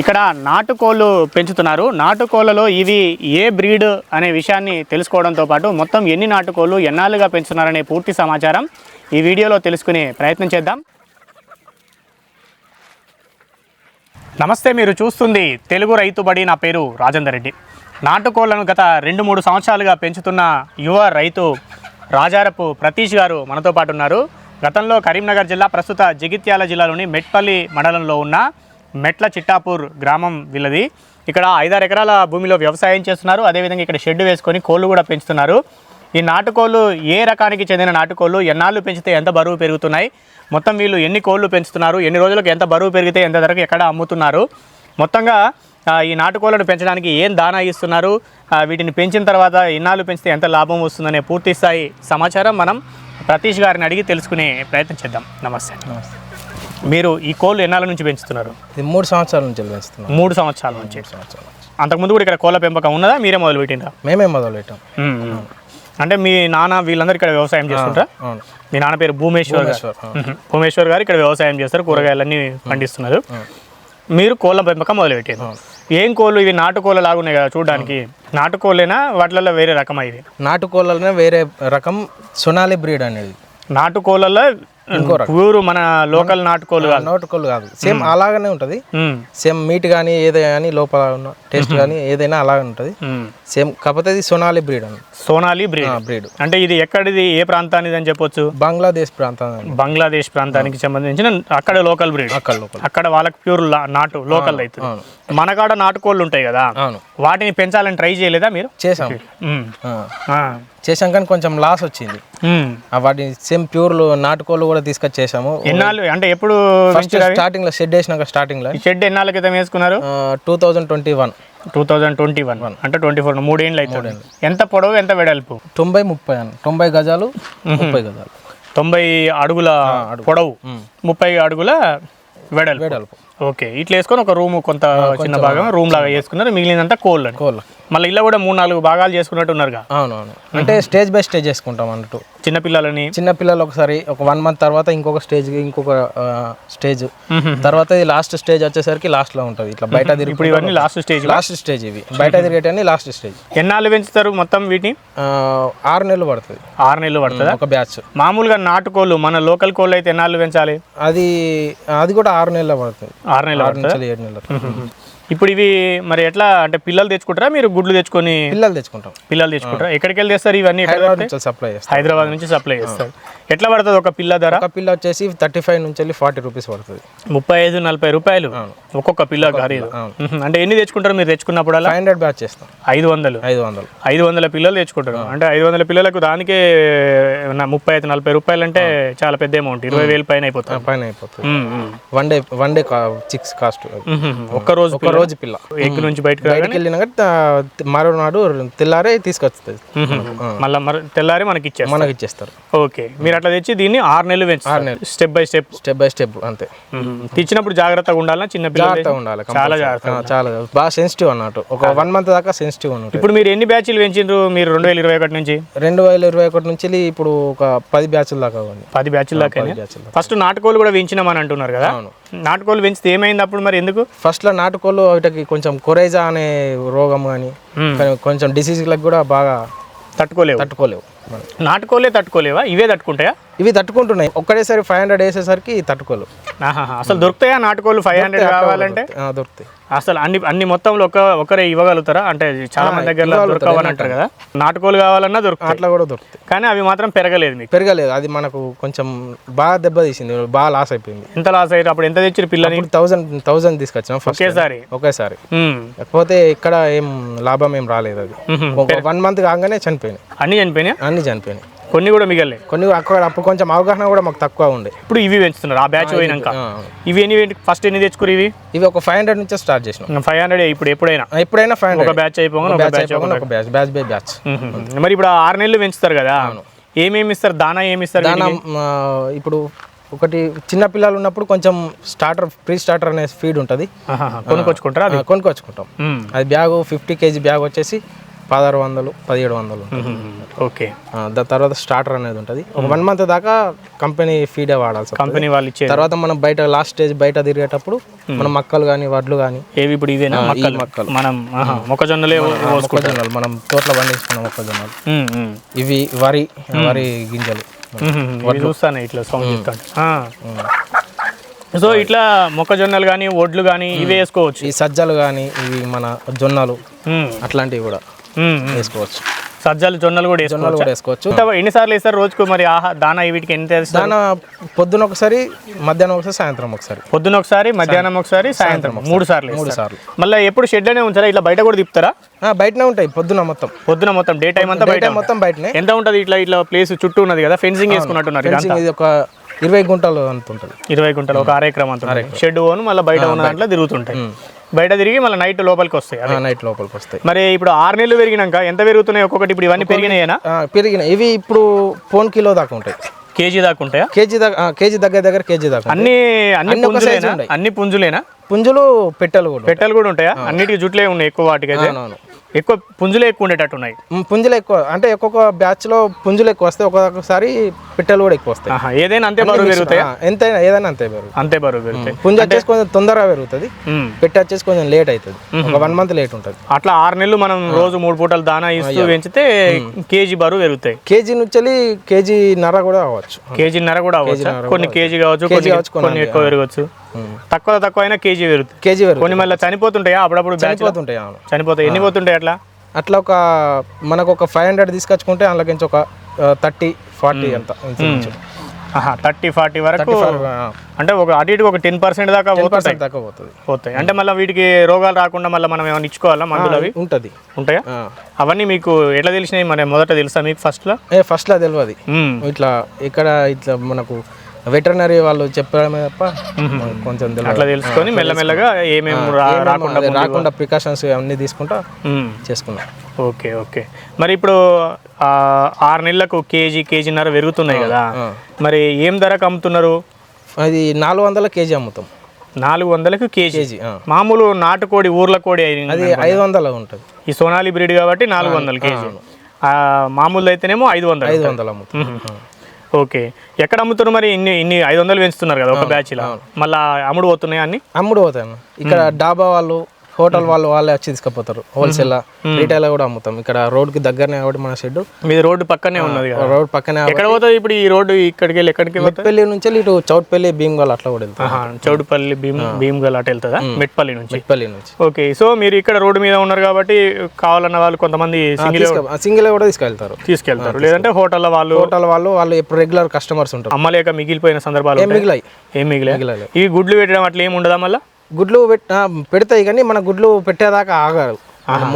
ఇక్కడ నాటుకోళ్ళు పెంచుతున్నారు. నాటుకోళ్ళలో ఇవి ఏ బ్రీడ్ అనే విషయాన్ని తెలుసుకోవడంతో పాటు మొత్తం ఎన్ని నాటుకోళ్ళు ఎన్నాళ్ళుగా పెంచుతున్నారనే పూర్తి సమాచారం ఈ వీడియోలో తెలుసుకునే ప్రయత్నం చేద్దాం. నమస్తే మీరు చూస్తుంది తెలుగు రైతుబడి నా పేరు రాజేందర్ రెడ్డి. నాటుకోళ్ళను గత రెండు మూడు సంవత్సరాలుగా పెంచుతున్న యువ రైతు రాజారపు ప్రతీష్ గారు మనతో పాటు ఉన్నారు. గతంలో కరీంనగర్ జిల్లా ప్రస్తుత జగిత్యాల జిల్లాలోని మెట్పల్లి మండలంలో ఉన్న మెట్ల చిట్టాపూర్ గ్రామం వీళ్ళది. ఇక్కడ ఐదారు ఎకరాల భూమిలో వ్యవసాయం చేస్తున్నారు. అదేవిధంగా ఇక్కడ షెడ్ వేసుకొని కోళ్ళు కూడా పెంచుతున్నారు. ఈ నాటుకోళ్ళు ఏ రకానికి చెందిన నాటుకోళ్ళు ఎన్నాళ్ళు పెంచితే ఎంత బరువు పెరుగుతున్నాయి? మొత్తం వీళ్ళు ఎన్ని కోళ్ళు పెంచుతున్నారు? ఎన్ని రోజులకు ఎంత బరువు పెరిగితే ఎంత ధరకు ఎక్కడ అమ్ముతున్నారు? మొత్తంగా ఈ నాటుకోళ్ళను పెంచడానికి ఏం దానా ఇస్తున్నారు? వీటిని పెంచిన తర్వాత ఎన్నాళ్ళు పెంచితే ఎంత లాభం వస్తుందనే పూర్తి స్థాయి సమాచారం మనం ప్రతీష్ గారిని అడిగి తెలుసుకునే ప్రయత్నం చేద్దాం. నమస్తే. నమస్తే. మీరు ఈ కోళ్ళు ఎన్నాళ్ళ నుంచి పెంచుతున్నారు? ఇది మూడు సంవత్సరాల నుంచి పెంచుతున్నాం. మూడు సంవత్సరాల నుంచి. సంవత్సరాల అంతకుముందు కూడా ఇక్కడ కోళ్ళ పెంపకం ఉన్నదా? మీరే మొదలు పెట్టినరా మేమే మొదలు పెట్టాం. అంటే మీ నాన్న వీళ్ళందరూ ఇక్కడ వ్యవసాయం చేస్తుంటారా మీ నాన్న పేరు భూమేశ్వర్ గారు. భూమేశ్వర్, గారు ఇక్కడ వ్యవసాయం చేస్తారు కూరగాయలన్నీ పండిస్తున్నారు. మీరు కోళ్ళ పెంపకం మొదలుపెట్టారు ఏం కోళ్ళు? ఇవి నాటుకోళ్ళ లాగా ఉన్నాయి కదా చూడడానికి. నాటుకోళ్ళేనా? వాటిలలో వేరే రకమా ఇవి నాటుకోళ్ళనే వేరే రకం సొనాలి బ్రీడ్ అనేది. నాటుకోళ్ళలో ప్యూర్ మన లోకల్ నాటుకోళ్ళు కాదు. నాటుకోళ్ళు కాదు. సేమ్ అలాగనే ఉంటుంది. సేమ్ మీట్ కానీ ఏదైనా కానీ లోపల ఉన్న టేస్ట్ కానీ ఏదైనా అలాగే ఉంటుంది. సేమ్ కాకపోతే ఇది సొనాలి బ్రీడ్ అని. సోనాలి బ్రీడ్. బ్రీడ్. అంటే ఇది ఎక్కడిది ఏ ప్రాంతానిది అని చెప్పొచ్చు? బంగ్లాదేశ్ ప్రాంతం. బంగ్లాదేశ్ ప్రాంతానికి సంబంధించిన అక్కడ లోకల్ బ్రీడ్. అక్కడ అక్కడ వాళ్ళకి ప్యూర్ నాటు లోకల్ అవుతుంది మనకాడ నాటుకోళ్ళు ఉంటాయి కదా అవును. వాటిని పెంచాలని ట్రై చేయలేదా మీరు? చేసాం. చేసాం కానీ కొంచెం లాస్ వచ్చింది. మ్మ్. ఆ వాటి సేమ్ ప్యూర్ నాటుకోళ్ళు కూడా తీసుకొచ్చి చేసాము ఎన్నాళ్ళు? అంటే ఎప్పుడు స్టార్టింగ్లో షెడ్ వేసినాక స్టార్టింగ్లో షెడ్ ఎన్నాళ్ళ క్రితం వేసుకున్నారు? Two thousand twenty one two thousand twenty one అంటే ట్వంటీ ఫోర్ మూడేళ్ళు. అవుతుంది ఎంత పొడవు ఎంత వెడల్పు? తొంభై ముప్పై అన్న. తొంభై గజాలు ముప్పై గజాలు. తొంభై అడుగుల పొడవు. ముప్పై అడుగుల వెడల్పు. వెడల్పు. ఓకే. ఇట్లా వేసుకొని ఒక రూమ్ కొంత చిన్న భాగం రూమ్ లాగా చేసుకున్నారు. మిగిలినంతా కోళ్ళు కోళ్ళ మళ్ళీ ఇలా కూడా మూడు నాలుగు భాగాలు చేసుకున్నట్టు ఉన్నారుగా అవునవును అంటే స్టేజ్ బై స్టేజ్ చేసుకుంటాం అన్నట్టు. చిన్న పిల్లలని. చిన్న పిల్లలు ఒకసారి ఒక వన్ మంత్ తర్వాత ఇంకొక స్టేజ్ ఇంకొక స్టేజ్. తర్వాత ఇది లాస్ట్ స్టేజ్ వచ్చేసరికి లాస్ట్లో ఉంటుంది. ఇట్లా బయట తిరిగి ఇప్పుడు ఇవన్నీ లాస్ట్ స్టేజ్ లాస్ట్ స్టేజ్ ఇవి. బయట తిరిగేటన్ని లాస్ట్ స్టేజ్. ఎన్నాళ్ళు పెంచుతారు మొత్తం వీటిని? ఆరు నెలలు పడుతుంది. ఆరు నెలలు పడుతుందా? ఒక బ్యాచ్. మామూలుగా నాటుకోళ్ళు మన లోకల్ కోళ్ళు అయితే ఎన్నాళ్ళు పెంచాలి? అది అది కూడా ఆరు నెలలు పడుతుంది. ఆరు నెలలు ఆరు నుంచి ఏడు నెలలు. ఇప్పుడు ఇవి మరి ఎట్లా అంటే పిల్లలు తెచ్చుకుంటారా? మీరు గుడ్లు తెచ్చుకొని పిల్లలు తెచ్చుకుంటాం. పిల్లలు తెచ్చుకుంటారా? ఎక్కడికి వెళ్ళి తెస్తారు ఇవన్నీ? హైదరాబాద్? నుంచి సప్లై చేస్తాం హైదరాబాద్ నుంచి సప్లై చేస్తారు. ఎట్లా పడుతుంది ఒక పిల్ల ధర? ఒక పిల్ల వచ్చేసి థర్టీ ఫైవ్ నుంచి వెళ్ళి ఫార్టీ రూపీస్ పడుతుంది. ముప్పై ఐదు నలభై రూపాయలు. ఒక్కొక్క పిల్ల ఖరీదు. అంటే ఎన్ని తెచ్చుకుంటారు మీరు తెచ్చుకున్నప్పుడల్లా ఫైవ్ హండ్రెడ్ బ్యాచ్ చేస్తాం. ఐదు వందలు. ఐదు వందలు. ఐదు వందల పిల్లలు తెచ్చుకుంటారు. అంటే ఐదు వందల పిల్లలకు దానికే ముప్పై ఐదు నలభై రూపాయలు అంటే చాలా పెద్ద అమౌంట్ ఇరవై వేలు పైన అయిపోతుంది. పైన అయిపోతుంది. One day one day chicks cost. ఒక్క రోజు రోజు పిల్ల. ఎగ్ నుంచి బయటకు బయటికి వెళ్ళినాక మరో నాడు తెల్లారే తీసుకొస్తుంది. మళ్ళీ మరి తెల్లారి మనకి ఇచ్చేస్తారు. మనకి ఇచ్చేస్తారు. ఓకే. మీరు అట్లా తెచ్చి దీన్ని ఆరు నెలలు పెంచుతారు. Step by step. Step by step అంతే. తెచ్చినప్పుడు జాగ్రత్తగా ఉండాలన్నా చిన్న జాగ్రత్తగా ఉండాలి చాలా. జాగ్రత్త చాలా బాగా సెన్సిటివ్ అన్నట్టు. ఒక వన్ మంత్ దాకా సెన్సిటివ్ అన్నట్టు ఇప్పుడు మీరు ఎన్ని బ్యాచ్లు పెంచిండ్రు? మీరు రెండు వేల ఇరవై ఒకటి నుంచి? రెండు వేల ఇరవై ఒకటి నుంచి ఇప్పుడు ఒక పది బ్యాచ్ల దాకా ఉంది పది బ్యాచ్ల దాకా పది బ్యాచ్ల దాకా. ఫస్ట్ నాటుకోలు కూడా పెంచినామని అంటున్నారు కదా? అవును. నాటుకోలు పెంచితే ఏమైంది అప్పుడు మరి ఎందుకు ఫస్ట్లో నాటుకోళ్ళు వీటికి కొంచెం కొరైజా అనే రోగం కానీ. కొంచెం డిసీజ్లకు కూడా బాగా తట్టుకోలేవు తట్టుకోలేవు. నాటుకోలే తట్టుకోలేవా? ఇవే తట్టుకుంటాయా? ఇవి తట్టుకుంటున్నాయి. ఒక్కడేసారి ఫైవ్ హండ్రెడ్ వేసేసరికి తట్టుకోలేవు ఆహాహా. అసలు దొరుకుతాయా నాటుకోలు ఫైవ్ హండ్రెడ్ కావాలంటే? దొరుకుతాయి. అసలు అన్ని అన్ని మొత్తంలో ఒక ఒకరే ఇవ్వగలుగుతారా? అంటే చాలా మంది దగ్గర దొరకవని అంటారు కదా. నాటుకోలు కావాలన్నా దొరుకుతాయి. అట్లా కూడా దొరుకుతాయి. కానీ అవి మాత్రం పెరగలేదు మీకు? పెరగలేదు. అది మనకు కొంచెం బాగా దెబ్బతీసింది బాగా లాస్ అయిపోయింది. ఎంత లాస్ అయ్యారు? అప్పుడు ఎంత తెచ్చారు పిల్లని థౌజండ్ థౌజండ్ తీసుకొచ్చాం ఫస్ట్ ఒకేసారి? ఒకేసారి. ఉమ్. కాకపోతే ఇక్కడ ఏం లాభం ఏం రాలేదు అది. వన్ మంత్ కాగానే చనిపోయినాయి. అన్ని చనిపోయినాయి? అన్ని చనిపోయినాయి. కొన్ని కూడా మిగలే కొన్ని అక్కడ అప్పుడు కొంచెం అవగాహన కూడా మాకు తక్కువ ఉండే. ఇప్పుడు ఇవి పెంచుతున్నారు ఆ బ్యాచ్ పోయినాక. ఇవి ఎన్ని ఫస్ట్ ఎన్ని తెచ్చుకురు ఇవి? ఇవి ఒక ఫైవ్ హండ్రెడ్ నుంచే స్టార్ట్ చేసినాం. ఫైవ్ హండ్రెడ్ ఇప్పుడు ఎప్పుడైనా? ఎప్పుడైనా ఫైవ్ ఒక హండ్రెడ్ బ్యాచ్ అయిపోగానే ఒక బ్యాచ్ బ్యాచ్ అయిపోకుండా ఒక బ్యాచ్ బ్యాచ్ బై బ్యాచ్. మరి ఇప్పుడు ఆరు నెలలు పెంచుతారు కదా? ఏమేమి ఇస్తారు? దానా ఏమి ఇస్తారు దానా ఇప్పుడు ఒకటి చిన్న పిల్లలు ఉన్నప్పుడు కొంచెం స్టార్టర్ ప్రీ స్టార్టర్ అనే ఫీడ్ ఉంటుంది. కొనుక్కొచ్చుకుంటారా కొనుక్కొచ్చుకుంటాం. అది బ్యాగ్ ఫిఫ్టీ కేజీ బ్యాగ్ వచ్చేసి పదహారు వందలు పదిహేడు వందలు ఓకే. దాని తర్వాత స్టార్టర్ అనేది ఉంటుంది. ఒక వన్ మంత్ దాకా కంపెనీ ఫీడే వాడాల్సి. కంపెనీ వాళ్ళు ఇచ్చేది. తర్వాత మనం బయట లాస్ట్ స్టేజ్ బయట తిరిగేటప్పుడు మనం మక్కలు కానీ వడ్లు కానీ ఏవి ఇప్పుడు ఇవేనా మొక్కలు. మొక్కలు. మనం మొక్కజొన్నలే మొక్కజొన్నలు మనం తోటలో పండించుకున్న మొక్కజొన్నలు. ఇవి వరి వరి గింజలు. చూస్తాను ఇట్లా సౌండ్ సో ఇట్లా మొక్కజొన్నలు కానీ ఒడ్లు కానీ ఇవే వేసుకోవచ్చు. ఈ సజ్జలు కానీ ఇవి మన జొన్నలు అట్లాంటివి కూడా. వేసుకోవచ్చు. సజ్జలు జొన్నలు కూడా జొన్నలు కూడా వేసుకోవచ్చు. ఎన్నిసార్లు వేస్తారు రోజుకు? మరి ఆహా దానా వీటికి ఎంత వేస్తారు దాన పొద్దున ఒకసారి మధ్యాహ్నం ఒకసారి సాయంత్రం ఒకసారి. పొద్దున ఒకసారి మధ్యాహ్నం ఒకసారి సాయంత్రం. మూడు సార్లు మూడు. సార్లు. మళ్ళీ ఎప్పుడు షెడ్లోనే ఉంచారా? ఇట్లా బయట కూడా తిప్పుతారా? బయటనే ఉంటాయి పొద్దున మొత్తం. పొద్దున మొత్తం డే టైం అంతా బయట మొత్తం బయటనే. ఎంత ఉంటది ఇట్లా ఇట్లా ప్లేస్ చుట్టూ ఉన్నది కదా? ఫెన్సింగ్ వేసుకున్నట్టున్నారు ఇది ఒక ఇరవై గుంటలు అంత ఉంటుంది. ఇరవై గుంటలు ఒక అర ఎకరం అంత షెడ్ పోను మళ్ళీ బయట ఉన్న దాంట్లో తిరుగుతుంటాయి. బయట తిరిగి మళ్ళీ నైట్ లోపలికి వస్తాయి. నైట్ లోపలికి వస్తాయి. మరి ఇప్పుడు ఆరు నెలలు పెరిగినాక ఎంత పెరుగుతున్నాయి? ఒక్కొక్కటి ఇప్పుడు ఇవన్నీ పెరిగినాయేనా? పెరిగినాయి. ఇవి ఇప్పుడు పోన్ కిలో దాకా ఉంటాయి. కేజీ దాకా ఉంటాయా? కేజీ దగ్గర కేజీ దగ్గర దగ్గర కేజీ దాకా. అన్ని అన్ని పుంజులేనా. అన్ని పుంజులేనా? పుంజులు పెట్టెలు కూడా. పెట్టెలు కూడా ఉంటాయా? అన్నిటికీ జుట్లే ఉన్నాయి ఎక్కువ వాటికి అయితే? ఎక్కువ పుంజులే ఎక్కువ ఉండేటట్టు ఉన్నాయి? పుంజులు ఎక్కువ. అంటే ఒక్కొక్క బ్యాచ్లో పుంజులు ఎక్కువ వస్తాయి ఒక్కొక్కసారి పిట్టలు కూడా ఎక్కువ వస్తాయి. ఏదైనా అంతే బరువు పెరుగుతాయి? ఆ, ఎంతైనా ఏదైనా అంతే పెరుగు అంతే బరువు పెరుగుతాయి. పుంజు వచ్చేసి కొంచెం తొందరగా పెరుగుతుంది. పెట్టె వచ్చేసి కొంచెం లేట్ అవుతుంది. ఒక వన్ మంత్ లేట్ ఉంటుంది. అట్లా ఆరు నెలలు మనం రోజు మూడు పూటలు దానా ఇస్తూ పెంచితే కేజీ బరువు పెరుగుతాయి. కేజీ నుంచి కేజీ నర కూడా అవ్వచ్చు. కేజీన్నర కూడా అవ్వచ్చు? కొన్ని కేజీ కావచ్చు కొన్ని ఎక్కువ పెరగచ్చు. తక్కువ తక్కువ అయినా కేజీ పెరుగుతుంది. కేజీ కొన్ని మళ్ళీ చనిపోతుంటాయా? అప్పుడప్పుడు చనిపోతుంటాయి అవును. చనిపోతాయి. ఎన్ని పోతుంటాయి అట్లా? అట్లా ఒక మనకు ఒక ఫైవ్ హండ్రెడ్ తీసుకొచ్చుకుంటే అందులోకించి ఒక థర్టీ ఫార్టీ అంత. థర్టీ ఫార్టీ వరకు అంటే ఒక అటు ఇటు ఒక టెన్ పర్సెంట్ దాకా పర్సెంట్ దాకా పోతుంది. పోతాయి. అంటే మళ్ళీ వీటికి రోగాలు రాకుండా మళ్ళీ మనం ఏమైనా ఇచ్చుకోవాలా మందులు అవి? ఉంటుంది. ఉంటాయా. అవన్నీ మీకు ఎట్లా తెలిసినాయి? మరి మొదట తెలుసా మీకు ఫస్ట్లో ఏ ఫస్ట్లో తెలియదు ఇట్లా ఇక్కడ ఇట్లా మనకు వెటర్నరీ వాళ్ళు చెప్పడమే తప్ప కొంచెం అట్లా తెలుసుకొని మెల్లమెల్లగా ఏమేమి రాకుండా రాకుండా ప్రికాషన్స్ అన్ని తీసుకుంటా. చేసుకున్నాం. Okay okay. మరి ఇప్పుడు ఆరు నెలలకు కేజీ కేజీన్నర పెరుగుతున్నాయి కదా. మరి ఏం ధరకు అమ్ముతున్నారు? అది నాలుగు వందల కేజీ అమ్ముతాం. నాలుగు వందలకు కేజీ. మామూలు నాటుకోడి ఊర్ల కోడి. అది ఐదు వందల ఉంటుంది. ఈ సోనాలి బ్రీడ్ కాబట్టి నాలుగు వందలు కేజీ. మామూలు అయితేనేమో ఐదు వందలు ఐదు వందలు అమ్ముతాం. మ్మ్. ఓకే. ఎక్కడ అమ్ముతున్నారు మరి? ఇన్ని ఇన్ని ఐదు వందలు పెంచుతున్నారు కదా ఒక బ్యాచ్ లా. మళ్ళా అమ్ముడు పోతున్నాయి అన్ని? అమ్ముడు పోతాను ఇక్కడ డాబా వాళ్ళు హోటల్ వాళ్ళు వాళ్ళే వచ్చి తీసుకుపోతారు. హోల్సేల్ రీటైల్ కూడా అమ్ముతాం. ఇక్కడ రోడ్కి దగ్గరనే కాబట్టి మన షెడ్ మీది రోడ్డు పక్కనే ఉన్నది రోడ్ పక్కనే ఎక్కడ పోతుంది ఇప్పుడు ఈ రోడ్డు ఇక్కడికి వెళ్ళి ఎక్కడికి మెట్పల్లి నుంచి ఇటు చౌట్పల్లి భీమ్గల్ అట్లా కూడా వెళ్తాం. ఆహా, చౌడుపల్లి భీమ్ భీమ్గల్ అటు వెళ్తుందా? మెట్పల్లి నుంచి? మెట్పల్లి నుంచి. ఓకే సో మీరు ఇక్కడ రోడ్డు మీద ఉన్నారు కాబట్టి కావాలన్న వాళ్ళు కొంతమంది సింగిల్ సింగిల్ కూడా తీసుకెళ్తారు. తీసుకెళ్తారు. లేదంటే హోటల్ వాళ్ళు హోటల్ వాళ్ళు వాళ్ళు ఎప్పుడు రెగ్యులర్ కస్టమర్స్ ఉంటారు. అమ్మలేక మిగిలిపోయిన సందర్భాలు. మిగిలాయి? ఏం మిగిలే మిగిలలే. ఇవి గుడ్లు పెట్టడం అట్లా ఏమి ఉండదా మళ్ళా? గుడ్లు పెడతాయి కానీ మన గుడ్లు పెట్టేదాకా ఆగారు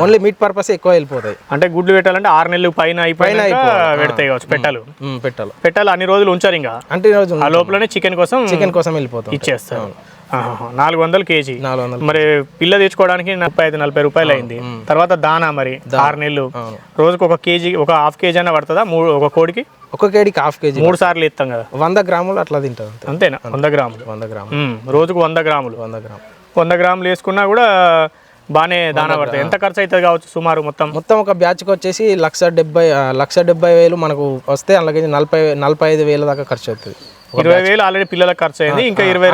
ఓన్లీ మీట్ పర్పస్ ఎక్కువ వెళ్ళిపోతాయి. అంటే గుడ్లు పెట్టాలంటే ఆరు నెలలు పైన అయిపోయినా పెడతాయి కావచ్చు పెట్టాలు. పెట్టాలి. పెట్టాలి అన్ని రోజులు ఉంచారు ఇంకా. అంటే ఆ లోపలనే చికెన్ కోసం చికెన్ కోసం వెళ్ళిపోతాం. ఇచ్చేస్తారు. ఆహాహా. నాలుగు వందలు కేజీ. నాలుగు వందలు మరి పిల్ల తెచ్చుకోవడానికి ముప్పై ఐదు నలభై రూపాయలు అయింది. తర్వాత దానా మరి ఆరు నెలలు. రోజుకు ఒక కేజీ ఒక హాఫ్ కేజీ అయినా పడుతుందా? మూడు ఒక కోడికి? ఒక కేడికి హాఫ్ కేజీ మూడు సార్లు ఇస్తాం కదా. వంద గ్రాములు అట్లా అంతే. అంతేనా? వంద గ్రాములు. వంద గ్రాములు. రోజుకు వంద గ్రాములు. వంద గ్రాములు. వంద గ్రాములు వేసుకున్నా కూడా బాగానే దానా పడతాయి ఎంత ఖర్చు అవుతుంది కావచ్చు సుమారు మొత్తం? మొత్తం ఒక బ్యాచ్కి వచ్చేసి లక్ష డెబ్బై లక్ష డెబ్బై వేలు మనకు వస్తే అలాగే నలభై నలభై ఐదు వేల దాకా ఖర్చు అవుతుంది ఇరవై వేలు ఆల్రెడీ పిల్లలకు ఖర్చు అయింది ఇంకా ఇరవై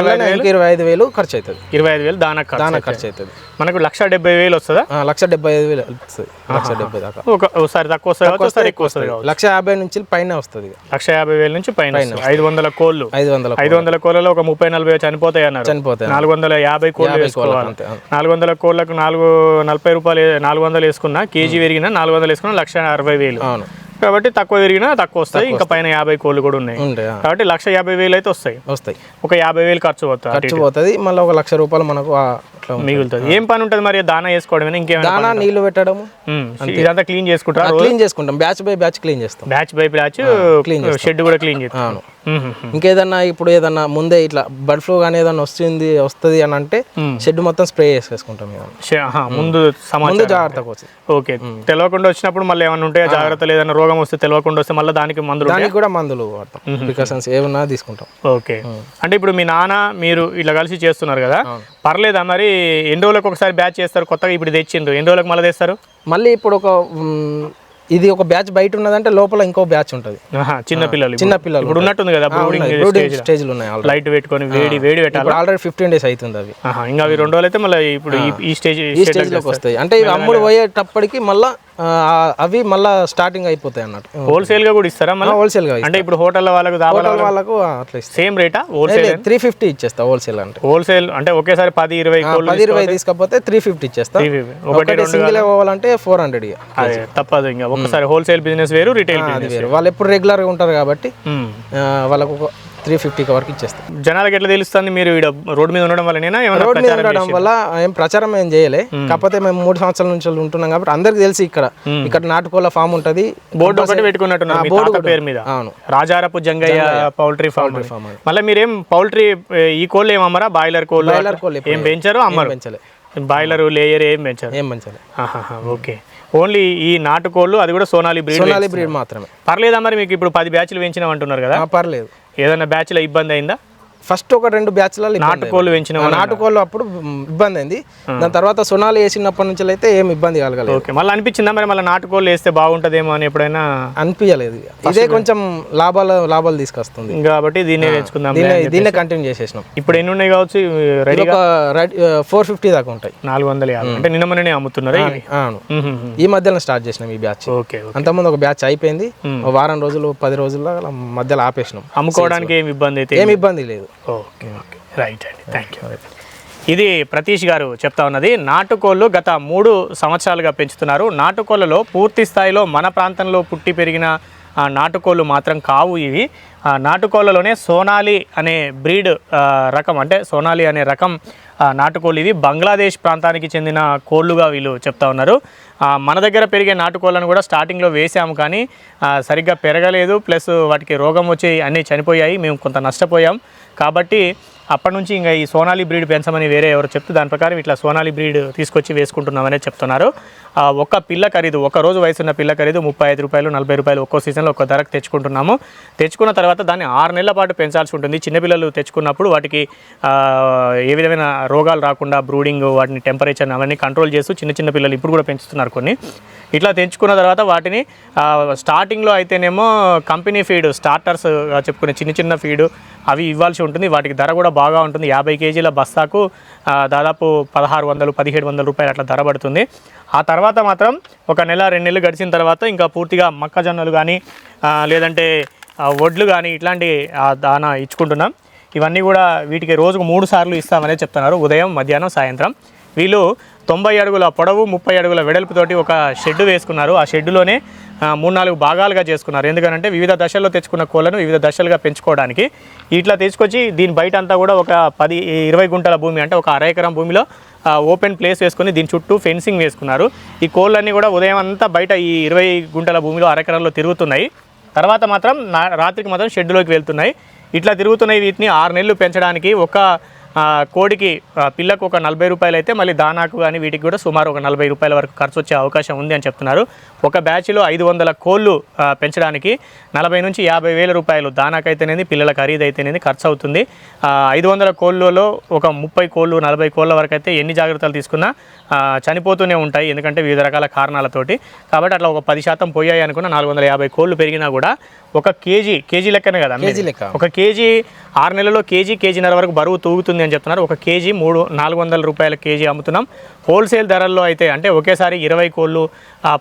ఇరవై ఐదు వేలు ఖర్చు అవుతుంది ఇరవై ఐదు వేలు దానా దానా ఖర్చు అవుతుంది మనకు లక్ష డెబ్బై వేలు వస్తుందా లక్ష డెబ్బై ఐదు వేలు వస్తుంది. లక్ష డెబ్బై దాకా. ఒక ఒకసారి తక్కువ వస్తుంది ఒకసారి ఎక్కువ వస్తుంది లక్ష యాభై నుంచి పైన వస్తుంది లక్ష యాభై వేల నుంచి పైన. ఐదు వందల కోళ్ళు. ఐదు వందల ఐదు వందల కోళ్ళలో ఒక ముప్పై నలభై చనిపోతాయి అన్నారు. చనిపోతాయి. నాలుగు వందల యాభై కోళ్ళు వేసుకోవాలి. నాలుగు వందల కోళ్ళకు నాలుగు నలభై రూపాయలు నాలుగు వందలు వేసుకున్నా కేజీ పెరిగినా నాలుగు వందలు వేసుకున్నా లక్ష అరవై వేలు అవును. కాబట్టి తక్కువ పెరిగినా తక్కువ వస్తాయి. ఇంకా పైన యాభై కోళ్ళు కూడా ఉన్నాయి. కాబట్టి లక్ష యాభై వేలు అయితే వస్తాయి. వస్తాయి. ఒక యాభై వేలు ఖర్చు పోతుంది అటు ఖర్చు పోతుంది. మళ్ళీ ఒక లక్ష రూపాయలు మనకు మిగులుతుంది. ఏం పని ఉంటుంది మరి? దానా వేసుకోవడమేనా? ఇంకేమైనా దానా నీళ్ళు పెట్టడము. ఉమ్, ఇదంతా క్లీన్ చేసుకుంటారా క్లీన్ చేసుకుంటాం. బ్యాచ్ బై బ్యాచ్ క్లీన్ చేస్తాం. బ్యాచ్ బై బ్యాచ్ షెడ్ కూడా క్లీన్ చేస్తాం. అవును. ఇంకేదన్నా ఇప్పుడు ఏదన్నా ముందే ఇట్లా బర్డ్ ఫ్లూ కానీ ఏదన్నా వస్తుంది వస్తుంది అని అంటే షెడ్ మొత్తం స్ప్రే చేసేసుకుంటాం ముందు ముందు జాగ్రత్తగా ఓకే. తెలియకుండా వచ్చినప్పుడు మళ్ళీ ఏమైనా ఉంటాయా జాగ్రత్త లేదన్నా రోగం రోగం వస్తే తెలియకుండా వస్తే మళ్ళీ దానికి మందులు దానికి కూడా మందులు వాడతాం. ప్రికాషన్స్ ఏమన్నా తీసుకుంటాం. ఓకే. అంటే ఇప్పుడు మీ నాన్న మీరు ఇట్లా కలిసి చేస్తున్నారు కదా పర్లేదా మరి? ఎన్ని రోజులకు ఒకసారి బ్యాచ్ చేస్తారు? కొత్తగా ఇప్పుడు తెచ్చిండ్రు. ఎన్ని రోజులకు మళ్ళీ తెస్తారు? మళ్ళీ ఇప్పుడు ఒక ఇది ఒక బ్యాచ్ బయట ఉన్నదంటే లోపల ఇంకో బ్యాచ్ ఉంటుంది. చిన్న పిల్లలు చిన్న పిల్లలు ఇప్పుడు ఉన్నట్టుంది కదా బ్రూడింగ్ స్టేజ్లు ఉన్నాయి. లైట్ పెట్టుకొని వేడి వేడి పెట్టాలి? ఆల్రెడీ ఫిఫ్టీన్ డేస్ అవుతుంది అవి. ఇంకా అవి రెండు రోజులు అయితే మళ్ళీ ఇప్పుడు ఈ- స్టేజ్ ఈ స్టేజ్లోకి వస్తాయి. అంటే ఇవి అమ్ముడు పోయేటప్పటికి మళ్ళా అవి మళ్ళా స్టార్టింగ్ అయిపోతాయి అన్నట్టు. హోల్సేల్గా కూడా ఇస్తారా మళ్ళీ? హోల్సేల్గా అంటే ఇప్పుడు హోటల్ వాళ్ళకు హోటల్ వాళ్ళకు అట్లా సేమ్ రేటా? హోల్సేల్ త్రీ ఫిఫ్టీ ఇచ్చేస్తా హోల్సేల్ అంటే. హోల్సేల్ అంటే ఒకేసారి పది ఇరవై పది ఇరవై తీసుకపోతే త్రీ ఫిఫ్టీ ఇచ్చేస్తా. ఒకటి సింగిల్ పోవాలంటే ఫోర్ హండ్రెడ్ తప్పదు ఇంకా. ఒకసారి హోల్సేల్ బిజినెస్ వేరు రిటైల్ బిజినెస్ వేరు. వాళ్ళు ఎప్పుడు రెగ్యులర్గా ఉంటారు కాబట్టి ఆ, వాళ్ళకు త్రీ ఫిఫ్టీకి వరకు ఇచ్చేస్తాం. జనాలకు ఎట్లా తెలుస్తుంది మీరు రోడ్ మీద ఉండడం వల్లనేనా ఏమైనా రోడ్ మీద ఉండడం వల్ల ఏం ప్రచారం ఏం చేయలే. కాకపోతే మేము మూడు సంవత్సరాల నుంచి ఉంటున్నాం కాబట్టి అందరికి తెలిసి ఇక్కడ. ఇక్కడ నాటుకోళ్ళ ఫామ్ ఉంటది. బోర్డు ఒకటి పెట్టుకున్నట్టున్నారు మీ తాత పేరు మీద. అవును. రాజారపు జంగయ్య పౌల్ట్రీ farm అని. మళ్ళీ మీరేం పౌల్ట్రీ ఈ కోళ్ళు ఏం అమ్మరా? బాయిలర్ కోళ్ళు బాయిలర్ కోళ్ళు ఏం పెంచారు అమ్మరు? పెంచలే. బాయిలర్ లేయర్ ఏం పెంచారు? ఏం పెంచలే. ఓకే. ఓన్లీ ఈ నాటుకోళ్ళు అది కూడా సోనాలి బ్రీడ్ సోనాలి బ్రీడ్ మాత్రమే. పర్లేదా మరి మీకు ఇప్పుడు పది బ్యాచ్లు పెంచినాం అంటున్నారు కదా పర్లేదు. ఏదైనా బ్యాచ్లో ఇబ్బంది అయిందా? ఫస్ట్ ఒక రెండు బ్యాచ్లలో నాటుకోళ్ళు పెంచిన నాటుకోళ్ళు అప్పుడు ఇబ్బంది అయింది. దాని తర్వాత సొనాలి వేసినప్పటి నుంచి అయితే ఏం ఇబ్బంది కలగలేదు. ఓకే మళ్ళీ అనిపించిందా మరి మళ్ళీ నాటుకోళ్ళు వేస్తే బాగుంటుందేమో అని ఎప్పుడైనా? అనిపించలేదు. ఇదే కొంచెం లాభాలు లాభాలు తీసుకొస్తుంది. కాబట్టి దీన్నే తెచ్చుకుందాం దీన్నే దీన్నే కంటిన్యూ చేసేసినాం. ఇప్పుడు ఎన్ని ఉన్నాయి కావచ్చు? ఫోర్ ఫిఫ్టీ దాకా ఉంటాయి. నాలుగు వందల యాభై. అంటే నిన్న మొన్ననే అమ్ముతున్నారా? అవును. ఈ మధ్యలో స్టార్ట్ చేసినాం ఈ బ్యాచ్ ఓకే. అంతకుముందు ఒక బ్యాచ్ అయిపోయింది. వారం రోజులు పది రోజుల్లో మధ్యలో ఆపేసినాం. అమ్ముకోవడానికి ఏమి ఇబ్బంది అయితే ఏం ఇబ్బంది లేదు. Okay okay. రైట్ అండి. థ్యాంక్ యూ ఇది ప్రతీష్ గారు చెప్తా ఉన్నది నాటుకోళ్ళు గత మూడు సంవత్సరాలుగా పెంచుతున్నారు. నాటుకోళ్ళలో పూర్తి స్థాయిలో మన ప్రాంతంలో పుట్టి పెరిగిన నాటుకోళ్ళు మాత్రం కావు ఇవి. ఆ, నాటుకోళ్ళలోనే సోనాలి అనే బ్రీడ్ రకం అంటే సోనాలి అనే రకం నాటుకోళ్ళు ఇవి. బంగ్లాదేశ్ ప్రాంతానికి చెందిన కోళ్ళుగా వీళ్ళు చెప్తా ఉన్నారు. మన దగ్గర పెరిగే నాటుకోళ్ళను కూడా స్టార్టింగ్లో వేసాము కానీ సరిగ్గా పెరగలేదు. ప్లస్ వాటికి రోగం వచ్చి అన్నీ చనిపోయాయి. మేము కొంత నష్టపోయాం. కాబట్టి అప్పటి నుంచి ఇంకా ఈ సోనాలి బ్రీడ్ పెంచమని వేరే ఎవరు చెప్తే దాని ప్రకారం ఇట్లా సోనాలి బ్రీడ్ తీసుకొచ్చి వేసుకుంటున్నామనే చెప్తున్నారు. ఒక్క పిల్ల ఖరీదు ఒక రోజు వయసున్న పిల్ల ఖరీదు ముప్పై ఐదు రూపాయలు నలభై రూపాయలు ఒక్కో సీజన్లో ఒక్కో ధరకు తెచ్చుకుంటున్నాము. తెచ్చుకున్న తర్వాత దాన్ని ఆరు నెలల పాటు పెంచాల్సి ఉంటుంది. చిన్నపిల్లలు తెచ్చుకున్నప్పుడు వాటికి ఏ విధమైన రోగాలు రాకుండా బ్రూడింగ్ వాటిని టెంపరేచర్ అవన్నీ కంట్రోల్ చేస్తూ చిన్న చిన్న పిల్లలు ఇప్పుడు కూడా పెంచుతున్నారు కొన్ని. ఇట్లా తెంచుకున్న తర్వాత వాటిని స్టార్టింగ్లో అయితేనేమో కంపెనీ ఫీడ్ స్టార్టర్స్ చెప్పుకునే చిన్న చిన్న ఫీడ్ అవి ఇవ్వాల్సి ఉంటుంది. వాటికి ధర కూడా బాగా ఉంటుంది. యాభై కేజీల బస్తాకు దాదాపు పదహారు వందలు పదిహేడు వందల రూపాయలు అట్లా ధర పడుతుంది. ఆ తర్వాత మాత్రం ఒక నెల రెండు నెలలు గడిచిన తర్వాత ఇంకా పూర్తిగా మొక్కజొన్నలు కానీ లేదంటే వడ్లు కానీ ఇట్లాంటి దానా ఇచ్చుకుంటున్నాం. ఇవన్నీ కూడా వీటికి రోజుకు మూడు సార్లు ఇస్తామనే చెప్తున్నారు. ఉదయం మధ్యాహ్నం సాయంత్రం. వీళ్ళు తొంభై అడుగుల పొడవు ముప్పై అడుగుల వెడల్పుతోటి ఒక షెడ్ వేసుకున్నారు. ఆ షెడ్డులోనే మూడు నాలుగు భాగాలుగా చేసుకున్నారు. ఎందుకంటే వివిధ దశల్లో తెచ్చుకున్న కోళ్ళను వివిధ దశలుగా పెంచుకోవడానికి. ఇట్లా తీసుకొచ్చి దీని బయట అంతా కూడా ఒక పది ఇరవై గుంటల భూమి అంటే ఒక అర ఎకరం భూమిలో ఓపెన్ ప్లేస్ వేసుకొని దీని చుట్టూ ఫెన్సింగ్ వేసుకున్నారు. ఈ కోళ్ళన్నీ కూడా ఉదయం అంతా బయట ఈ ఇరవై గుంటల భూమిలో అరెకరంలో తిరుగుతున్నాయి. తర్వాత మాత్రం నా రాత్రికి మాత్రం షెడ్లోకి వెళ్తున్నాయి. ఇట్లా తిరుగుతున్నాయి వీటిని ఆరు నెలలు పెంచడానికి ఒక కోడికి పిల్లకు ఒక నలభై రూపాయలు అయితే మళ్ళీ దానాకు కానీ వీటికి కూడా సుమారు ఒక నలభై రూపాయల వరకు ఖర్చు వచ్చే అవకాశం ఉంది అని చెప్తున్నారు. ఒక బ్యాచ్లో ఐదు వందల కోళ్ళు పెంచడానికి నలభై నుంచి యాభై వేల రూపాయలు దానాకైతేనేది పిల్లల ఖరీదు అయితేనేది ఖర్చు అవుతుంది ఐదు వందల కోళ్ళలో ఒక ముప్పై కోళ్ళు నలభై కోళ్ళ వరకు అయితే ఎన్ని జాగ్రత్తలు తీసుకున్నా చనిపోతూనే ఉంటాయి ఎందుకంటే వివిధ రకాల కారణాలతోటి. కాబట్టి అట్లా ఒక పది శాతం పోయాయి అనుకున్న నాలుగు వందల యాభై కోళ్ళు పెరిగినా కూడా ఒక కేజీ కేజీ లెక్కనే కదా? కేజీ లెక్క. ఒక కేజీ ఆరు నెలల్లో కేజీ కేజీన్నర వరకు బరువు తూగుతుంది అని చెప్తున్నారు. ఒక కేజీ మూడు నాలుగు వందల రూపాయల కేజీ అమ్ముతున్నాం. హోల్సేల్ ధరల్లో అయితే అంటే ఒకేసారి ఇరవై కోళ్ళు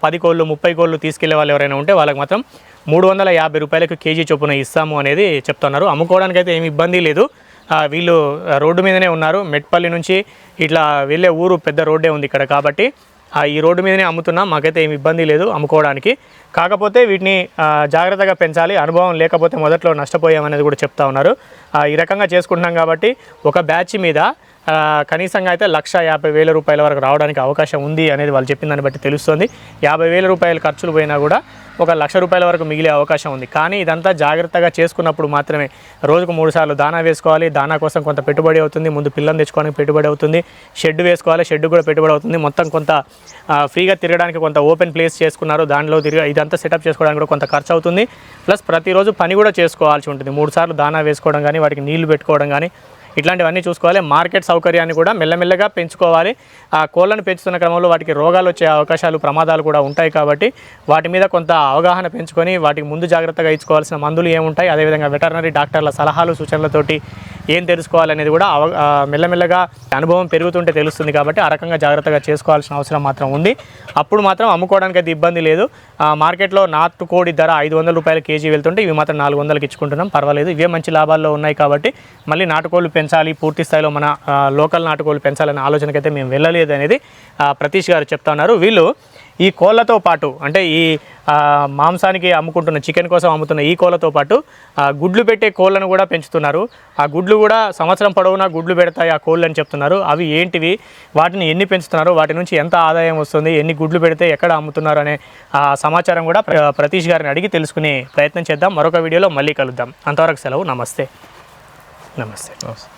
పది కోళ్ళు ముప్పై కోళ్ళు తీసుకెళ్ళే వాళ్ళు ఎవరైనా ఉంటే వాళ్ళకి మాత్రం మూడు వందల యాభై రూపాయలకు కేజీ చొప్పున ఇస్తాము అనేది చెప్తున్నారు. అమ్ముకోవడానికి అయితే ఏమి ఇబ్బంది లేదు. వీళ్ళు రోడ్డు మీదనే ఉన్నారు. మెట్పల్లి నుంచి ఇట్లా వెళ్ళే ఊరు పెద్ద రోడ్డే ఉంది ఇక్కడ కాబట్టి ఈ రోడ్డు మీదనే అమ్ముతున్నాం. మాకైతే ఏమి ఇబ్బంది లేదు అమ్ముకోవడానికి. కాకపోతే వీటిని జాగ్రత్తగా పెంచాలి. అనుభవం లేకపోతే మొదట్లో నష్టపోయామనేది కూడా చెప్తా ఉన్నారు. ఈ రకంగా చేసుకుంటున్నాం కాబట్టి ఒక బ్యాచ్ మీద కనీసంగా అయితే లక్ష యాభై వేల రూపాయల వరకు రావడానికి అవకాశం ఉంది అనేది వాళ్ళు చెప్పిన దాన్ని బట్టి తెలుస్తుంది. యాభై వేల రూపాయల ఖర్చులు పోయినా కూడా ఒక లక్ష రూపాయల వరకు మిగిలే అవకాశం ఉంది. కానీ ఇదంతా జాగ్రత్తగా చేసుకున్నప్పుడు మాత్రమే రోజుకు మూడు సార్లు దానా వేసుకోవాలి. దానా కోసం కొంత పెట్టుబడి అవుతుంది. ముందు పిల్లని తెచ్చుకోవడానికి పెట్టుబడి అవుతుంది. షెడ్ వేసుకోవాలి. షెడ్ కూడా పెట్టుబడి అవుతుంది. మొత్తం కొంత ఫ్రీగా తిరగడానికి కొంత ఓపెన్ ప్లేస్ చేసుకున్నారు. దానిలో తిరిగి ఇదంతా సెటప్ చేసుకోవడానికి కూడా కొంత ఖర్చు అవుతుంది. ప్లస్ ప్రతిరోజు పని కూడా చేసుకోవాల్సి ఉంటుంది. మూడు సార్లు దానా వేసుకోవడం కానీ వాటికి నీళ్ళు పెట్టుకోవడం కానీ ఇట్లాంటివన్నీ చూసుకోవాలి. మార్కెట్ సౌకర్యాన్ని కూడా మెల్లమెల్లగా పెంచుకోవాలి. ఆ కోళ్ళను పెంచుతున్న క్రమంలో వాటికి రోగాలు వచ్చే అవకాశాలు ప్రమాదాలు కూడా ఉంటాయి కాబట్టి వాటి మీద కొంత అవగాహన పెంచుకొని వాటికి ముందు జాగ్రత్తగా ఇచ్చుకోవాల్సిన మందులు ఏముంటాయి? అదేవిధంగా వెటర్నరీ డాక్టర్ల సలహాలు సూచనలతోటి ఏం తెలుసుకోవాలనేది కూడా అవ మెల్లమెల్లగా అనుభవం పెరుగుతుంటే తెలుస్తుంది కాబట్టి ఆ రకంగా జాగ్రత్తగా చేసుకోవాల్సిన అవసరం మాత్రం ఉంది. అప్పుడు మాత్రం అమ్ముకోవడానికి అయితే ఇబ్బంది లేదు. మార్కెట్లో నాటు కోడి ధర ఐదు వందల రూపాయల కేజీ వెళ్తుంటే ఇవి మాత్రం నాలుగు వందలకి ఇచ్చుకుంటున్నాం. పర్వాలేదు ఇవే మంచి లాభాల్లో ఉన్నాయి కాబట్టి మళ్ళీ నాటుకోళ్ళు పెంచాలి పూర్తి స్థాయిలో మన లోకల్ నాటుకోళ్ళు పెంచాలనే ఆలోచనకైతే మేము వెళ్ళలేదు అనేది ప్రతీష్ గారు చెప్తా ఉన్నారు. వీళ్ళు ఈ కోళ్ళతో పాటు అంటే ఈ మాంసానికి అమ్ముకుంటున్న చికెన్ కోసం అమ్ముతున్న ఈ కోళ్ళతో పాటు ఆ, గుడ్లు పెట్టే కోళ్ళను కూడా పెంచుతున్నారు. ఆ గుడ్లు కూడా సంవత్సరం పొడవునా గుడ్లు పెడతాయి ఆ కోళ్ళు అని చెప్తున్నారు. అవి ఏంటివి? వాటిని ఎన్ని పెంచుతున్నారు? వాటి నుంచి ఎంత ఆదాయం వస్తుంది? ఎన్ని గుడ్లు పెడితే ఎక్కడ అమ్ముతున్నారు? అనే ఆ సమాచారం కూడా ప్ర- ప్రతీష్ గారిని అడిగి తెలుసుకునే ప్రయత్నం చేద్దాం. మరొక వీడియోలో మళ్ళీ కలుద్దాం. అంతవరకు సెలవు. నమస్తే. నమస్తే. నమస్తే.